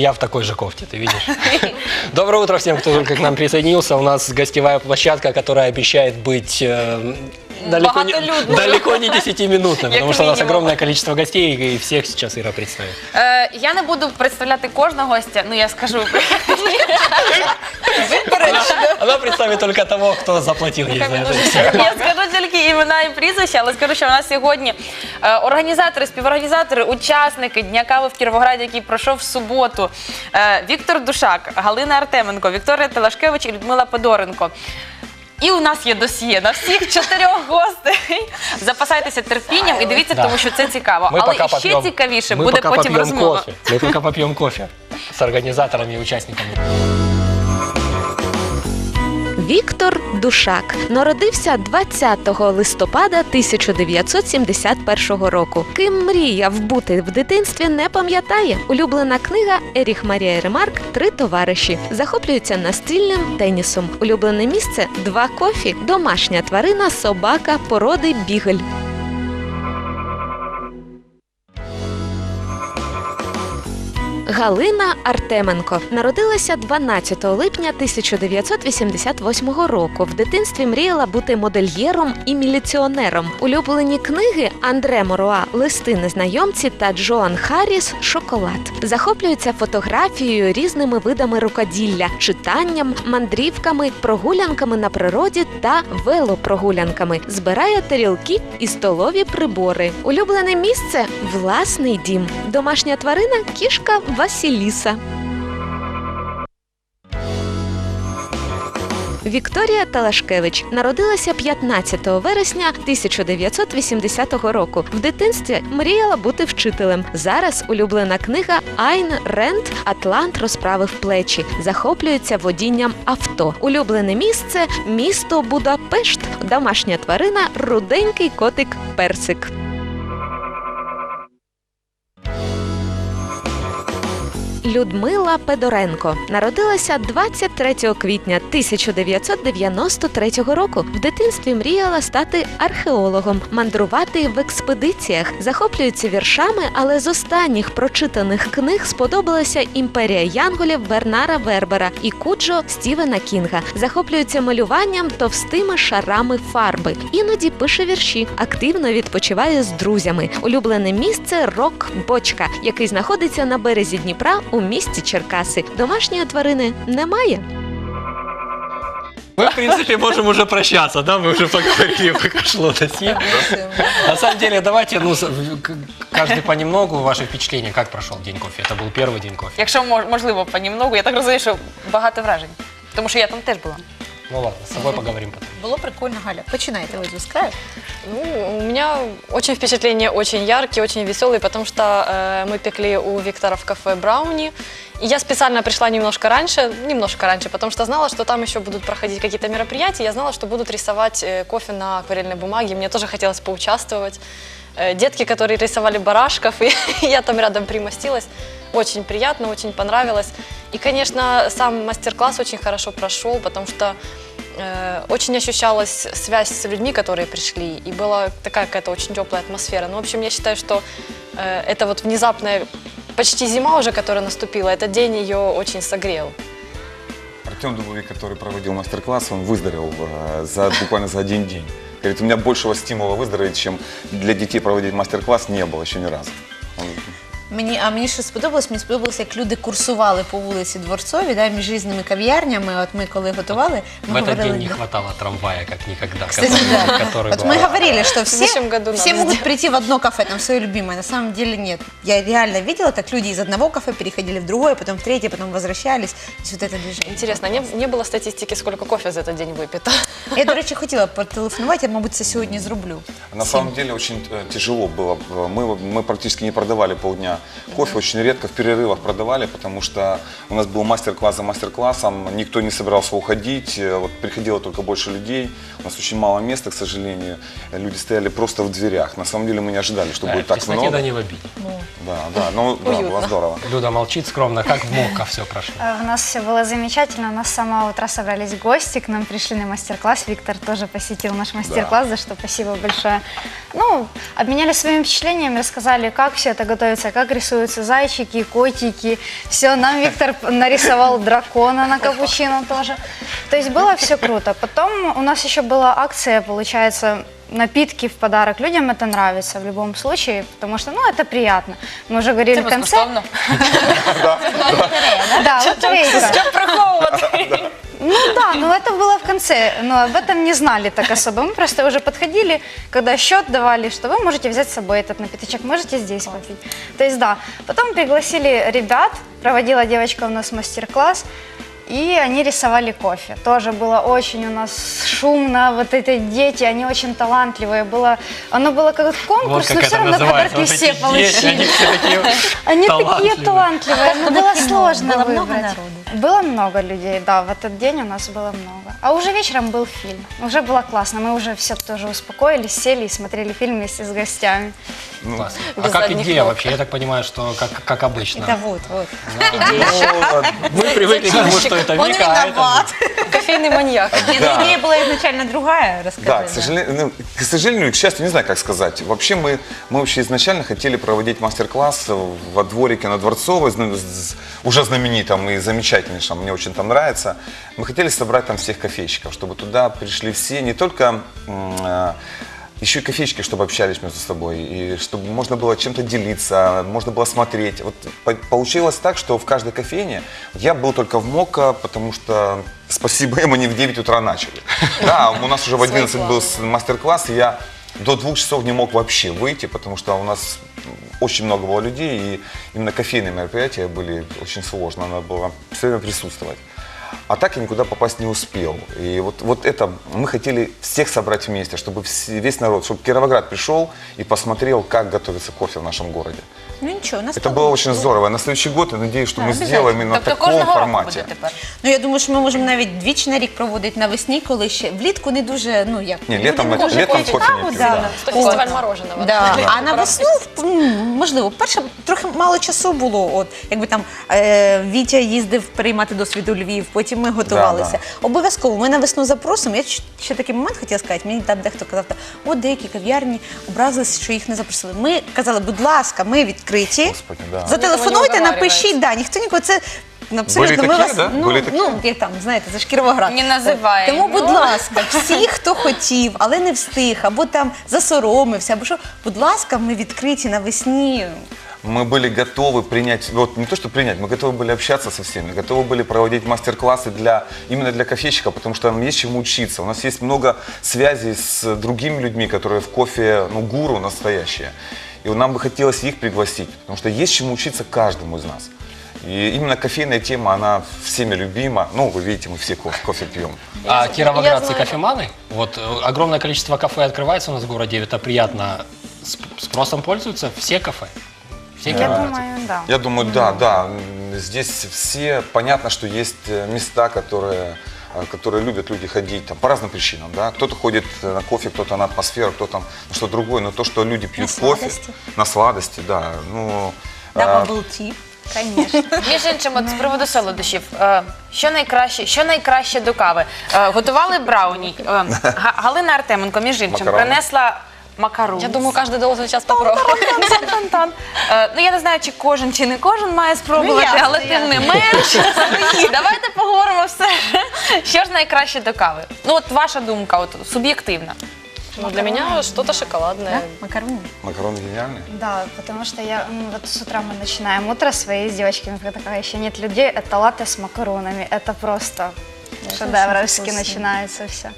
я в такой же кофте, ты видишь. Доброе утро всем, кто только к нам присоединился. У нас гостевая площадка, которая обещает быть э, далеко не, Багатолюдной. далеко не 10-минутной, Як потому что у нас мінімум. огромное количество гостей, и всех сейчас Ира представит. Е, я не буду представляти кожного гостя, ну я скажу. Она представит только того, кто заплатил ей за это. Я скажу тільки імена і прізвища, але скажу, що у нас сьогодні е, організатори, співорганізатори, учасники Дня кави в Кіровограді, який пройшов в суботу. Е, Віктор Душак, Галина Артеменко, Вікторія Телашкевич і Людмила Подоренко. І у нас є досьє на всіх чотирьох гостей. Запасайтеся терпінням і дивіться, Да. тому що це цікаво. Мы Але пока ще попьем- цікавіше мы буде пока потім попьем розмова. кофе. Мы пока попьем кофе с организаторами и участниками. Віктор Душак народився 20 листопада 1971 року. Ким мріяв бути в дитинстві, не пам'ятає. Улюблена книга Еріх Марія Ремарк Три товариші. Захоплюється настільним тенісом. Улюблене місце два кофі, домашня тварина, собака, породи бігель. Галина Артеменко народилася 12 липня 1988 року. В дитинстві мріяла бути модельєром і міліціонером. Улюблені книги Андре Моруа Листи незнайомці та Джоан Харріс Шоколад. Захоплюється фотографією, різними видами рукоділля, читанням, мандрівками, прогулянками на природі та велопрогулянками. Збирає тарілки і столові прибори. Улюблене місце власний дім. Домашня тварина кішка Василіса. Вікторія Талашкевич народилася 15 вересня 1980 року. В дитинстві мріяла бути вчителем. Зараз улюблена книга Айн Ренд Атлант розправив плечі. Захоплюється водінням авто. Улюблене місце місто Будапешт. Домашня тварина руденький котик Персик. Людмила Педоренко народилася 23 квітня 1993 року. В дитинстві мріяла стати археологом, мандрувати в експедиціях, захоплюється віршами, але з останніх прочитаних книг сподобалася імперія Янголів Бернара Вербера і Куджо Стівена Кінга. Захоплюється малюванням товстими шарами фарби. Іноді пише вірші, активно відпочиває з друзями. Улюблене місце рок Бочка, який знаходиться на березі Дніпра у місті Черкаси. Домашньої тварини немає. Мы, в принципе, можем уже прощаться, да? Мы уже поговорили, пока шло досье. На самом деле, давайте, ну, с- в- к- каждый понемногу ваши впечатления. Как прошел день кофе? Это был первый день кофе. Якщо мож- можливо, понемногу, я так розумію, що багато вражень. Тому що я там теж була. Ну ладно, с собой поговорим потом. Було прикольно, Галя. Починайте ви з краю. Ну, у меня очень впечатления очень яркие, очень веселые, потому что э, мы пекли у Виктора в кафе брауни. И я специально пришла немножко раньше, немножко раньше, потому что знала, что там еще будут проходить какие-то мероприятия. Я знала, что будут рисовать э, кофе на акварельной бумаге. Мне тоже хотелось поучаствовать. Э, Детки, которые рисовали барашков, и я там рядом примостилась. Очень приятно, очень понравилось. И, конечно, сам мастер-класс очень хорошо прошел, потому что э, очень ощущалась связь с людьми, которые пришли, и была такая какая-то очень теплая атмосфера. Ну, в общем, я считаю, что э, это вот внезапная, почти зима уже, которая наступила, этот день ее очень согрел. Артем Дубовик, который проводил мастер-класс, он выздоровел э, за, буквально за один день. Говорит, у меня большего стимула выздороветь, чем для детей проводить мастер-класс не было еще ни разу. Он- Мені, а мені що сподобалось? Мені сподобалось, як люди курсували по вулиці Дворцовій, да, між різними кав'ярнями. От ми коли готували, В ми этот день не да. хватало трамвая, как никогда. Кстати, который- да. который Вот был. мы говорили, что все, следующем году все надо могут сделать. прийти в одно кафе, там свое любимое. На самом деле нет. Я реально видела, как люди из одного кафе переходили в другое, потом в третье, потом возвращались. То есть вот это движение. Интересно, не, не было статистики, сколько кофе за этот день выпито? Я, до речі, хотіла потелефонувати, я, мабуть, це сьогодні зроблю. На Всім. самом деле очень э, тяжело было. Мы, мы практически не продавали полдня кофе, очень редко в перерывах продавали, потому что у нас был мастер-класс за мастер-классом, никто не собирался уходить, э, вот приходило только больше людей, у нас очень мало места, к сожалению, люди стояли просто в дверях. На самом деле мы не ожидали, что Да, будет в так тесноте много. да не в обиде. Ну, Да, да, ну да, Уютно. было здорово. Люда молчит скромно, как в МОКа все прошло. Э, У нас все было замечательно. У нас с самого утра собрались гости, к нам пришли на мастер-класс. Виктор тоже посетил наш мастер-класс, за что спасибо большое. Ну, обменялись своими впечатлениями, рассказали, как все это готовится, как рисуются зайчики, котики. Все, нам Виктор нарисовал дракона на капучино тоже. То есть было все круто. Потом у нас еще была акция, получается, напитки в подарок. Людям это нравится в любом случае, потому что, ну, это приятно. Мы уже говорили в конце. безкоштовно. Да, лотерейка. Ну да, но это было в конце, но об этом не знали так особо. Мы просто уже подходили, когда счет давали, что вы можете взять с собой этот напиточек, можете здесь попить. То есть да, потом пригласили ребят, проводила девочка у нас мастер-класс, и они рисовали кофе. Тоже было очень у нас шумно, вот эти дети, они очень талантливые. Было, оно было как Вот конкурс, как но все равно называется. подарки Вот все дети, получили. они все такие Они такие талантливые. талантливые, но было сложно Было много выбрать. народу? Было много людей, да, в этот день у нас было много. А уже вечером был фильм, уже было классно, мы уже все тоже успокоились, сели и смотрели фильм вместе с гостями. Класс. А Без как идея ног. вообще? Я так понимаю, что как, как обычно. Это вот, вот. Мы привыкли к тому, что это Он Вика, а это виноват. Кофейный маньяк. Да. ну, идея была изначально другая, расскажи. Да, к сожалению, ну, к сожалению, и к счастью, не знаю, как сказать. Вообще мы, мы вообще изначально хотели проводить мастер-класс во дворике на Дворцовой, уже знаменитом и замечательнейшем, мне очень там нравится. Мы хотели собрать там всех кофейщиков, чтобы туда пришли все, не только э, еще и кофейщики, чтобы общались между собой, и чтобы можно было чем-то делиться, можно было смотреть. Вот по- получилось так, что в каждой кофейне я был только в МОКа, потому что спасибо им, они в 9 утра начали. Да, у нас уже в 11 был мастер-класс, и я до двух часов не мог вообще выйти, потому что у нас очень много было людей, и именно кофейные мероприятия были очень сложно, надо было все время присутствовать. А так я никуда попасть не успел. И вот, вот это мы хотели всех собрать вместе, чтобы все- весь народ, чтобы Кировоград пришел и посмотрел, как готовится кофе в нашем городе. Ну ничего, у нас Это было очень здорово. На следующий год я надеюсь, что мы сделаем именно в Тобто таком кожного року формате. буде тепер. Ну я думаю, що ми можемо навіть двічі на рік проводити навесні, коли ще влітку не дуже, ну як Не, летом, люди это- дуже летом хочуть кофе не каву, пью, да. да. Что фестиваль мороженого. Да. А на весну, м, можливо, перше, трохи мало часу було. От якби там е, Вітя їздив приймати досвід у Львів, потім ми готувалися. Да, Обов'язково ми на весну запросимо. Я ще такий момент хотіла сказати. Мені там дехто казав, от деякі кав'ярні образились, що їх не запросили. Ми казали, будь ласка, ми відкриті. Господи, да. Зателефонуйте, напишіть, да, ніхто нікого це. Абсолютно, Були ми такі, вас да? ну, Були такі? ну як там, знаєте, за ж Кіровоград. Не називаємо. Тому, будь ласка, всі, хто хотів, але не встиг, або там засоромився, або що, будь ласка, ми відкриті навесні. Мы были готовы принять, вот не то что принять, мы готовы были общаться со всеми, готовы были проводить мастер-классы для, именно для кофейщика, потому что нам есть чему учиться. У нас есть много связей с другими людьми, которые в кофе, ну, гуру настоящие. И нам бы хотелось их пригласить, потому что есть чему учиться каждому из нас. И именно кофейная тема, она всеми любима. Ну, вы видите, мы все кофе, кофе пьем. А кировоградцы кофеманы, вот э, огромное количество кафе открывается у нас в городе, это приятно. Сп- Спросом пользуются все кафе? Все Я кировоградцы? думаю, да. Я думаю, да, да. М, Здесь все, понятно, что есть э, места, которые э, которые любят люди ходить там, по разным причинам. Да? Кто-то ходит э, на кофе, кто-то на атмосферу, кто-то на что другое. Но то, что люди пьют кофе, сладости. на сладости, да. Ну, Да, а, bubble tea. Конечно. Між іншим, от з приводу солодощів, е, що найкраще, що найкраще до кави? Е, Готували брауні. Е, Га- Галина Артеменко, між іншим, Макарони. принесла макарон. Я думаю, каждый должен сейчас попробовать. Тан-тан-тан. Е, Ну я не знаю, чи кожен, чи не кожен має спробувати, Ну, ясно, але тим не менш. Давайте поговоримо все. Що ж найкраще до кави? Ну от ваша думка, от суб'єктивна. Ну, для меня что-то шоколадное. Да? Макароны. макароны гениальные. Да, потому что я, ну, вот с утра мы начинаем утро свои с девочками, когда такая еще нет людей, это латте с макаронами, это просто шедевровски вкусно. начинается все.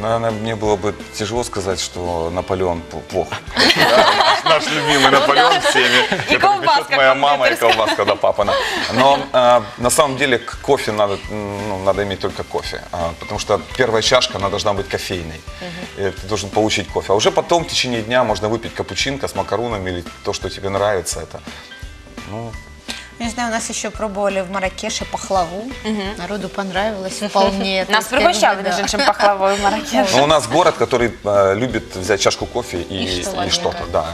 Наверное, мне было бы тяжело сказать, что Наполеон п- плохо. Да, наш- любимый Наполеон всеми. И Это колбаска печет моя мама и колбаска, да, папа. на. Но а, на самом деле к кофе надо, ну, надо иметь только кофе. а, Потому что первая чашка, она должна быть кофейной. И ты должен получить кофе. А уже потом в течение дня можно выпить капучинко с макаронами или то, что тебе нравится. Это, ну, Не знаю, у нас еще пробовали в Маракеше пахлаву. Народу понравилось вполне. Нас пригощали, как бы, між да. іншим, пахлавою в Маракеш. Но у нас город, который э, любит взять чашку кофе и, что-то, да.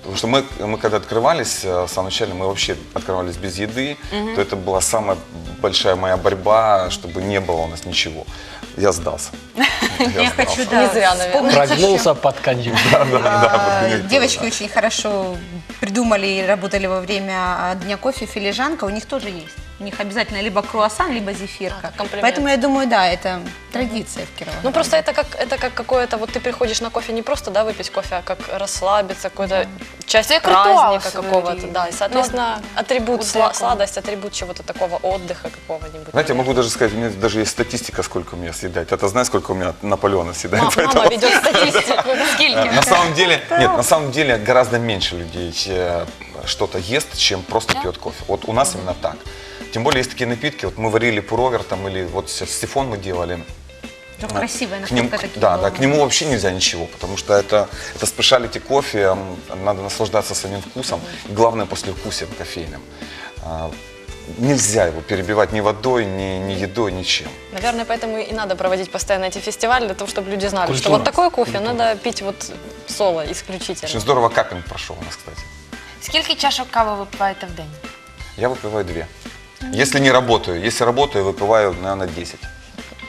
Потому что мы, мы когда открывались, э, в самом начале мы вообще открывались без еды, то это была самая большая моя борьба, чтобы не было у нас ничего. Я сдался. Я хочу, да, Не зря, наверное. вспомнить Прогнулся под кондюк. А, вот Девочки да. очень хорошо придумали и работали во время а, Дня кофе филижанка. У них тоже есть. У них обязательно либо круассан, либо зефирка. А. Поэтому я думаю, да, это традиция в Кировограде. Ну просто это как это как какое-то вот ты приходишь на кофе не просто да выпить кофе, а как расслабиться, какую-то часть Это праздника какого-то, да, и соответственно атрибут вот сла- такого. сладость, атрибут чего-то такого отдыха какого-нибудь. Знаете, я могу даже сказать, у меня даже есть статистика, сколько у меня съедать. Это знаешь, сколько у меня Наполеона съедает? Ма- Поэтому- Мама ведет статистику. Скільки? На самом деле, нет, на самом деле гораздо меньше людей э, что-то ест, чем просто пьет кофе. Вот у нас именно так. Тем более есть такие напитки, вот мы варили пуровер там или вот сейчас сифон мы делали. Ну, красивая К ним- такие да, да, к нему вообще нельзя ничего, потому что это, это специалити кофе, надо наслаждаться самим вкусом, и главное послевкусием кофейным. А, Нельзя его перебивать ни водой, ни, ни едой, ничем. Наверное, поэтому и надо проводить постоянно эти фестивали, для того, чтобы люди знали, что Культура. вот такой кофе надо пить вот соло исключительно. Очень здорово капинг прошел у нас, кстати. Скільки чашок кави ви пиваєте в день? Я выпиваю две. Если не работаю, если работаю, выпиваю, наверное, 10.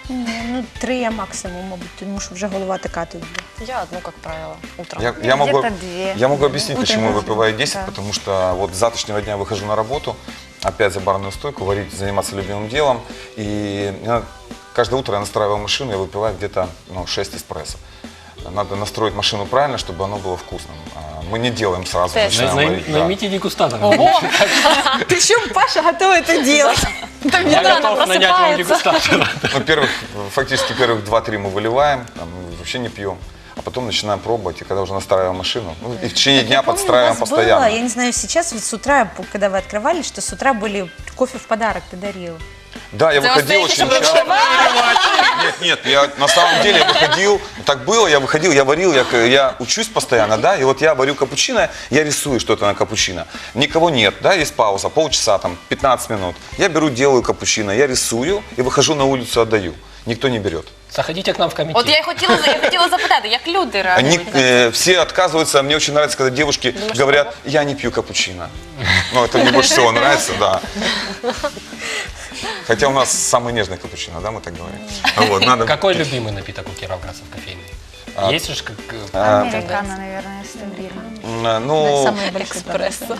Ну, три я максимум, мабуть, тому що вже голова така тоді. Я одну, как правило, утром. Я, я могу, где-то две. я могу объяснить, Утром почему я можно, выпиваю 10, да. потому что вот с завтрашнего дня выхожу на работу, опять за барную стойку, варить, заниматься любимым делом. И я каждое утро я настраиваю машину, я выпиваю где-то ну, 6 эспрессо. Надо настроить машину правильно, чтобы оно было вкусным. А Мы не делаем сразу, Тест. начинаем Най- варить. да. Наймите дегустатора. Причому Паша готовий це робити. Я рано готов нанять вам просыпается. дегустатора. Ну, первых, фактически первых 2-3 мы выливаем, там, вообще не пьем. А потом начинаем пробовать, и когда уже настраиваем машину, ну, и в течение дня Помню, у подстраиваем вас постоянно. Было, я не знаю, сейчас вот с утра, когда вы открывали, что с утра были кофе в подарок ты дарил. Да, я выходил очень часто. Нет, нет, я на самом деле я выходил, так было, я выходил, я варил, я, я учусь постоянно, да, и вот я варю капучино, я рисую что-то на капучино. Никого нет, да, есть пауза, полчаса, там, 15 минут. Я беру, делаю капучино, я рисую и выхожу на улицу, отдаю. Никто не берет. Заходите к нам в комитет. От я й хотіла, я хотіла запитати, як люди Они реагують? на це? э, все отказываются, мне очень нравится, когда девушки говорят, я не пью капучино. Ну, это мне больше всего нравится, да. Хотя у нас самый нежный капучино, да, мы так говорим. Вот, надо... Какой любимый напиток у кировоградцев кофейный? А, Есть же как... э, А, Американо, наверное, стабильно. м, Ну, Самый большой подарок. Эспрессо.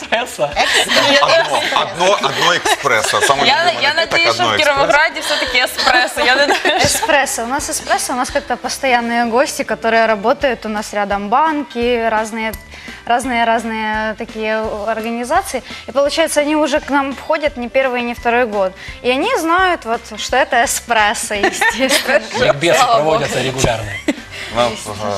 эспрессо? одно, одно, одно экспрессо. Самый Я, любимый я напиток, надію, що одно в экспрессо. Кіровограді все-таки еспресо. Я не знаю. Эспрессо. У нас эспрессо, у нас как-то постоянные гости, которые работают. У нас рядом банки, разные разные разные такие организации. И получается, они уже к нам входят не первый, не второй год. И они знают, вот, что это эспрессо, естественно. Ликбесы проводятся регулярно. На,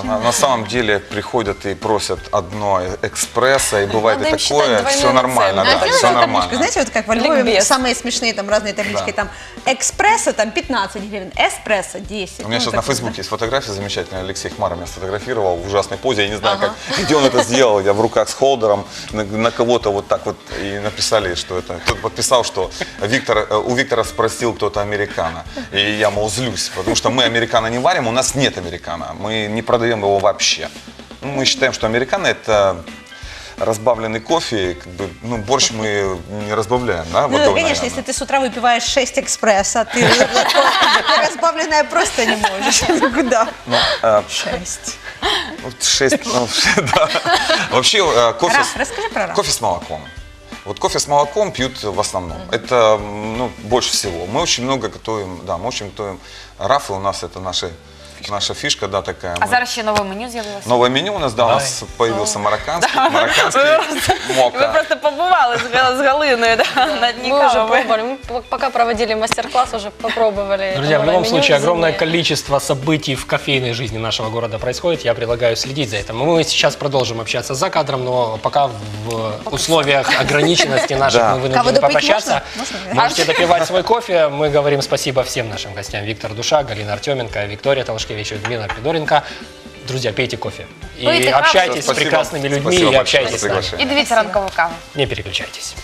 на- на самом деле приходят и просят одно экспрессо, и бывает Надо и им считать такое, двойную все нормально, наценку. да, А все табличку, нормально. знаете, вот как во Львове Ликбез. самые смешные там разные таблички, Да. там экспрессо там 15 гривен, эспрессо 10. У меня Ну, сейчас на Фейсбуке есть фотография замечательная. Алексей Хмара меня сфотографировал в ужасной позе. Я не знаю, как, где он это сделал. Я в руках с холдером. На, на кого-то вот так вот. И написали, что это... Кто-то подписал, что Виктор, э, у Виктора спросил кто-то американо. И я, мол, злюсь. Потому что мы американо не варим, у нас нет американо. Мы не продаем его вообще. Ну, мы считаем, что американо это разбавленный кофе, как бы, ну, борщ мы не разбавляем, да, Ну, водой, конечно, наверное. если ты с утра выпиваешь 6 экспресса, ты ты разбавленное просто не можешь. Ну, э, 6. Ну, Шесть, ну, да. Вообще э, кофе, расскажи про кофе с молоком. Вот кофе с молоком пьют в основном. Это ну, больше всего. Мы очень много готовим, да, мы очень готовим. Рафы у нас это наши, наша фишка, да, такая. А Мы- зараз ще нове меню з'явилося. Новое меню у нас, да, у нас появился марокканский, марокканский Ви мока. просто побували з, Га- з Галиною да, на дні Мы уже кави. пробовали, мы п- пока проводили мастер-класс, уже попробовали. Друзья, в любом случае огромное количество событий в кофейной жизни нашего города происходит. Я предлагаю следить за этим. Мы сейчас продолжим общаться за кадром, но пока в условиях ограниченности наших Да. мы Кого вынуждены допить попрощаться. можно? Можно? Можете допивать свой кофе. Мы говорим спасибо всем нашим гостям. Виктор Душа, Галина Артеменко, Виктория Талашкевич, Людмила Федоренко. Друзья, пейте кофе. И Пейте каву. общайтесь с Спасибо. прекрасными людьми Спасибо и большое общайтесь с нами. приглашение. І дивіться ранкову каву. Не переключайтесь.